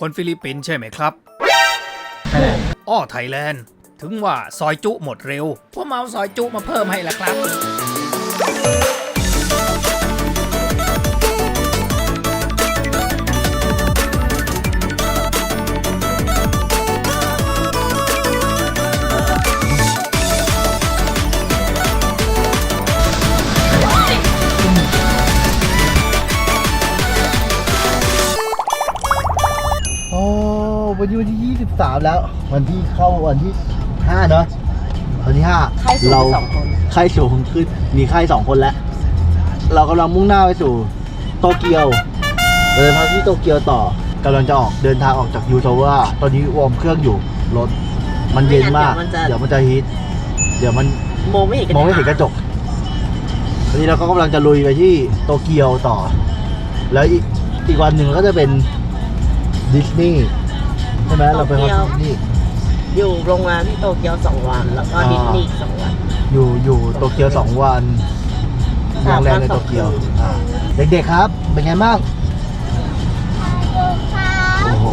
คนฟิลิปปินส์ใช่ไหมครับอ้อไทยแลนด์ ถึงว่าซอยจุหมดเร็วพวกมาเอาซอยจุมาเพิ่มให้ละครับ ที่23แล้ว วันที่เข้าวันที่5เนอะวันที่5ไข้สูงเราสองคนไข้สูงขึ้นมีไข้สองคนแล้ว เรากำลังมุ่งหน้าไปสู่โตเกียวเดินทางที่โตเกียวต่อกำลังจะออกเดินทางออกจากยูโทวาตอนนี้วอร์มเครื่องอยู่รถมันเย็นมาก เดี๋ยวมันจะฮีทเดี๋ยวมันมองไม่เห็นมองไม่เห็นกระจกทีนี้เราก็กำลังจะลุยไปที่โตเกียวต่อ แล้วอีกอีกวันหนึ่งก็จะเป็นดิสนีย์ ใช่ไหมเราไปฮอตดิสนีย์อยู่โรงแรมที่โตเกียวสองวัน แล้วก็อ่าดิสนีย์อีกสองวัน อยู่อยู่โตเกียวสองวันโรสามงแรมในวันสโตองเกียวคืนอ่าเด็กๆครับ เป็นไงบ้างโอ้โห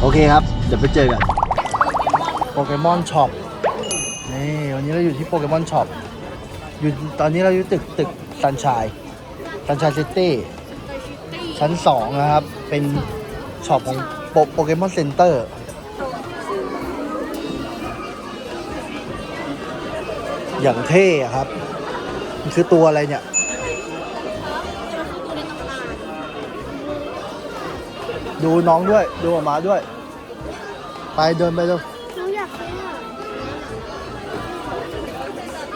โอเคครับ เดี๋ยวไปเจอกันโปเกมอนช็อปนี่วันนี้เราอยู่ที่โปเกมอนช็อปอยู่ตอนนี้เราอยู่ตึกตึกซันชายซันชายซิตี้ชั้นสองนะครับ เป็นช็อปของ โปเกมอนเซ็นเตอร์อย่างเท่อะครับ มันคือตัวอะไรเนี่ย ดูน้องด้วย ดูออกมาด้วย ไปเดินไปเร็วหนูอยากไปอะ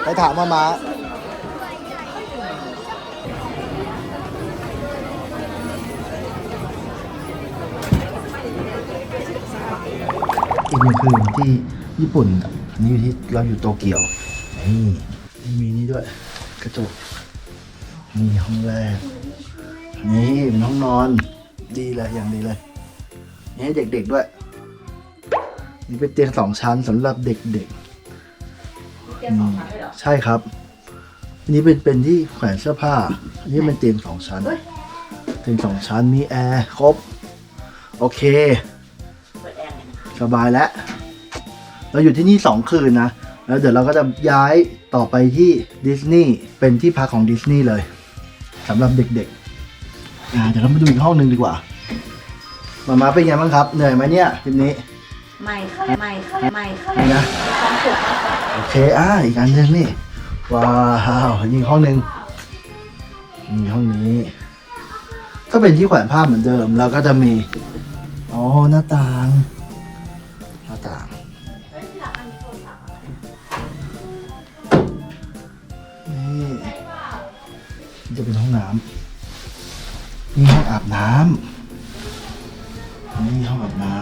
ไปถามมามา อีกหนึ่งคืนที่ญี่ปุ่นอันนี้อยู่ที่เราอยู่โตเกียวนี่นี่มีนี่ด้วย กระจกนี่ห้องแรก นี่เป็นห้องนอนดีเลยอย่างดีเลยนี่ให้เด็กๆด้วย นี่เป็นเตียงสองชั้นสำหรับเด็กๆอืมใช่ครับอันนี้เป็นเป็นที่แขวนเสื้อผ้าอันนี้เป็นเตียงสองชั้นเตียงสองชั้นมีแอร์ครบ โอเค สบายแล้วเราอยู่ที่นี่สองคืนนะ แล้วเดี๋ยวเราก็จะย้ายต่อไปที่ดิสนีย์เป็นที่พักของดิสนีย์เลยสำหรับเด็กๆอ่าเดี๋ยวเรามาดูอีกห้องหนึ่งดีกว่า มามาเป็นไงบ้างครับ เหนื่อยไหมเนี่ยทริปนี้ ไม่ค่ะไม่ค่ะไม่ค่ะนี่นะโอเคอ่าอีกอันหนึงนี่ ว้าวยิงห้องหนึ่งนี่ห้องนี้ ก็เป็นที่แขวนผ้าเหมือนเดิม แล้วก็จะมี อ๋อหน้าต่างหน้า ต่างนี่นี่จะเป็นห้องน้ำนี่ห้องอาบน้ำนี่ห้องอาบน้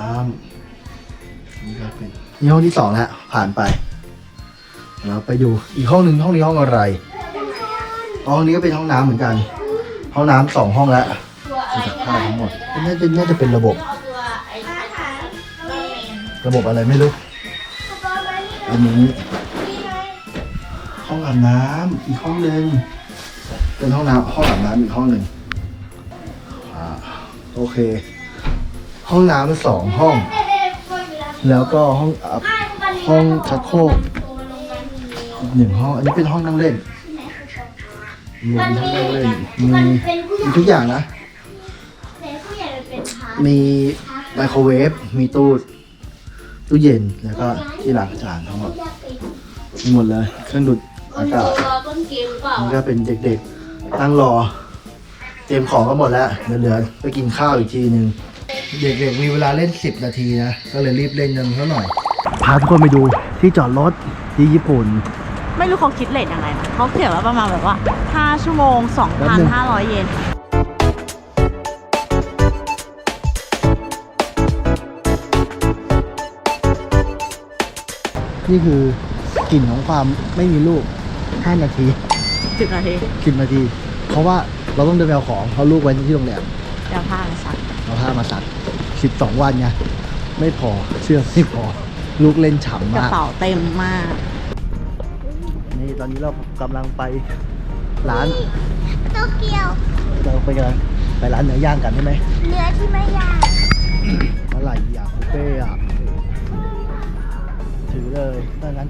ำนี่ก็เป็นนี่ห้องที่สองแล้วผ่านไปเราไปดูอีกห้องหนึ่งห้องนี้ห้องอะไรห้องนี้ก็เป็นห้องน้ำเหมือนกัน ห้องน้ำสองห้องแล้วคือสักผ้าทั้งหมดน่าจะน่าจะเป็นระบบ ระบบอะไรไม่รู้ อันนี้ ห้องอาบน้ำอีกห้องหนึ่งเป็นห้องน้ำห้องอาบน้ำอีกห้องหนึ่งอ่าโอเค ห้องน้ำสองห้อง แล้วก็ห้องอาบห้องชักโครกอีกหนึ่งห้อง อันนี้เป็นห้องนั่งเล่นมีห้องนั่งเล่นมีมีทุกอย่างนะ มีไมโครเวฟ มีตู้ ตู้เย็นแล้วก็ที่ล้างจานทั้งหมดมีหมดเลยเครื่องดูดอากาศรอต้นเกมหรือเปล่านี่ก็เป็นเด็กๆนั่งรอ เตรียมของก็หมดแล้วเดี๋ยวเหลือไปกินข้าวอีกทีหนึ่งเด็กๆมีเวลาเล่น 10 นาทีนะก็เลยรีบเล่นกันซะหน่อยพาทุกคนไปดูที่จอดรถที่ญี่ปุ่น ไม่รู้เขาคิดเลทยังไงนะเขาเขียนว่าประมาณแบบว่า 5 ชั่วโมงแป๊บนึง2,500 เยน นี่คือกลิ่นของความไม่มีลูก 5 นาที10นาที10 นาที เพราะว่าเราต้องเดินไปเอาของเพราะลูกไว้ที่โรงแรมเดี๋ยวผ้ามาซักเอาผ้ามาซัก 12 วันไงไม่พอเชื่อไม่พอ ลูกเล่นฉ่ำกระมาก เป๋าเต็มมาก นี่ตอนนี้เรากำลังไปร้านโตเกียว เราไปกันไปร้านเนื้อย่างกันใช่ไหมเนื้อที่ไม่ย่างาน ถือเลยเนื้อย่าง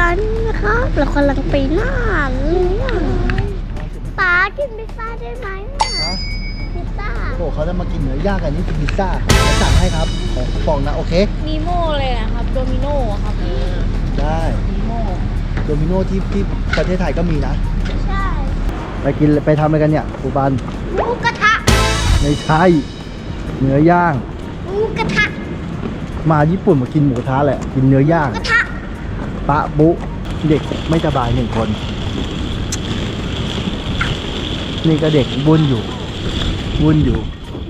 ตอนนี้นะครับเรากำลังไปหน้าเลยป้ากินพิซซ่าได้ไหมอะพิซซ่าโอ้เขาจะมากินเนื้อย่างกันนี่คือพิซซ่าจะสั่งให้ครับ ของฟองนะโอเคมีโม่เลยนะครับ โดมิโน่ครับได้มีโม่โดมิโนที่ที่ประเทศไทยก็มีนะ ใช่ไปกินไปทำอะไรกันเนี่ยครูบันหมูกระทะไม่ใช่เนื้อย่างหมูกระทะ มาญี่ปุ่นมากินหมูกระทะแหละ กินเนื้อย่าง กระทะ ปะบุเด็กไม่สบายหนึ่งคน นี่ก็เด็กวุ่นอยู่วุ่นอยู่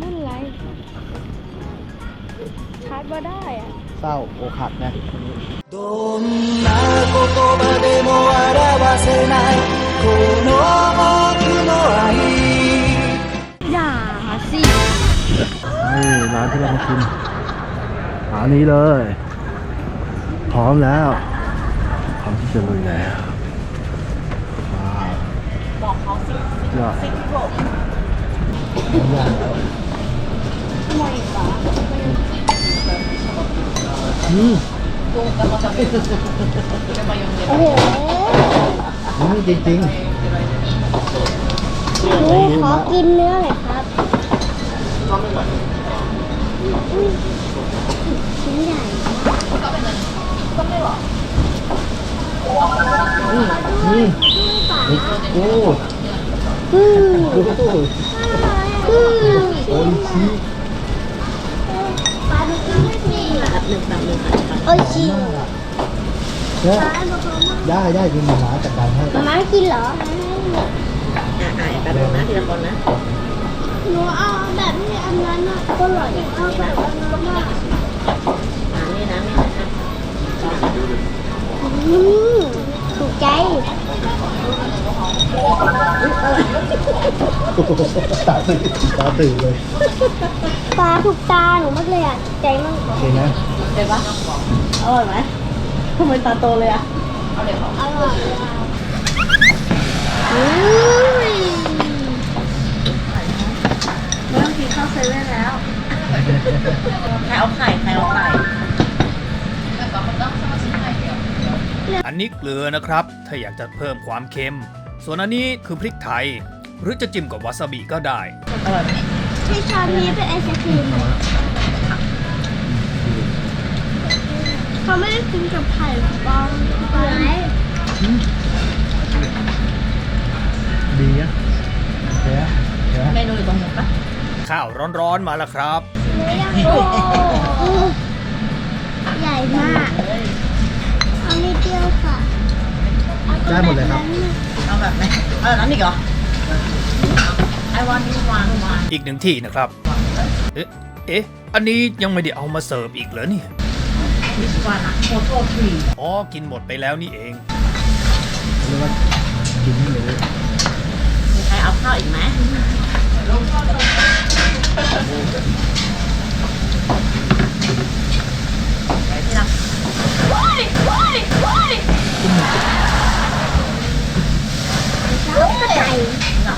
นั่นไรคาดว่าได้อะ เศร้าอกหักนะ どんな言葉でも表せないこの僕の愛 อย่าสิ นี่ร้านที่เรามากิน ร้านนี้เลย พร้อมแล้วพร้อมที่จะลุยแล้วว้าวบอกเขาสิยอดสิบหกย่างแล้วมวยปะอืมโอ้โหอืมจริงหนูขอกินเนื้อหน่อยครับอุ๊ย ชิ้นใหญ่อืมโอ้อืมโหอืมโอ้ยชีปลาดูกินไม่ดีแบบหนึ่งแบบหนึ่งโอ้ยชิเนี่ยปลาบอกว่าได้ได้กินหมาม้าจัดการให้มาม่ากินเหรอแป๊บนึงนะทีละคนนะ หนูเอาแบบที่อันนั้นอะก็อร่อยเอาแบบอันนั้นอะอ่านี่นะนี่นะอืมถูกใจตาตื่นตาตื่นเลยปลาถูกตาหนูมากเลยอะใจมากโอเคนะเห็นปะอร่อยไหมทำไมตาโตเลยอะอร่อยอะ อืมไม่ต้องกินข้าวเซเว่นแล้วใครเอาไข่ใครเอาไข่อันนี้เกลือนะครับ ถ้าอยากจะเพิ่มความเค็ม ส่วนอันนี้คือพริกไทย หรือจะจิ้มกับวาซาบิก็ได้อร่อยไหมที่ช้อนนี้เป็นไอศครีมเหรอเขาไม่ได้กินกับไข่ปลอมไปดีนะโอเคนะโอเคนะเมนูอยู่ตรงนู้นปะ ข้าวร้อนๆมาแล้วครับโอ้ใหญ่มากเอานิดเดียวค่ะได้หมดเลยครับ เอาแบบไหนเอาแบบนั้นอีกเหรอไอวันนี่วางวางอีกหนึ่งที่นะครับ เอ๊ะ เอ๊ะ อันนี้ยังไม่ได้เอามาเสิร์ฟอีกเหรอเนี่ยดิสวันอะโฟโต้ทรีอ๋อ กินหมดไปแล้วนี่เอง เรียกว่ากินไม่รู้มีใครเอาข้าวอีกไหมไปที่รักหลัก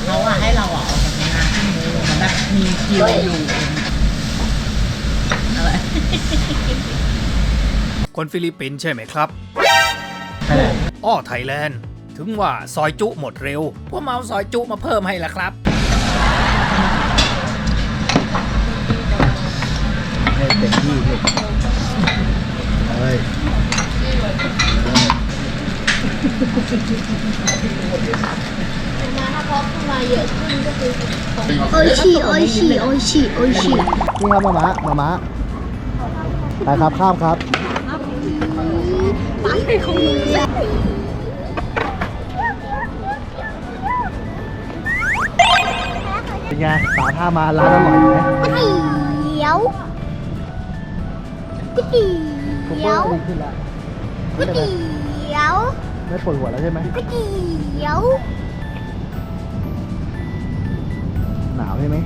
เขาอะให้เราอะออกจากงานที่มือมันแบบมีคิวอยู่อะไรคนฟิลิปปินส์ใช่ไหมครับอ้อไทยแลนด์ ถึงว่าซอยจุหมดเร็วพวกมาเอาซอยจุมาเพิ่มให้ละครับ ให้เต็มที่เลยเฮ้ยโอชิโอชิโอชิโอชินี่ครับมาม้ามาม้าไปครับข้ามครับเป็นไงสาท่ามาร้านอร่อยไหมเตี๋ยว ก๋วยเตี๋ผมยว่าวดีขึ้นแล้วก๋วยเตี๋ยวไม่ปวดหัวแล้วใช่ไหมก๋วยเตี๋ยวหนาวใช่ไหม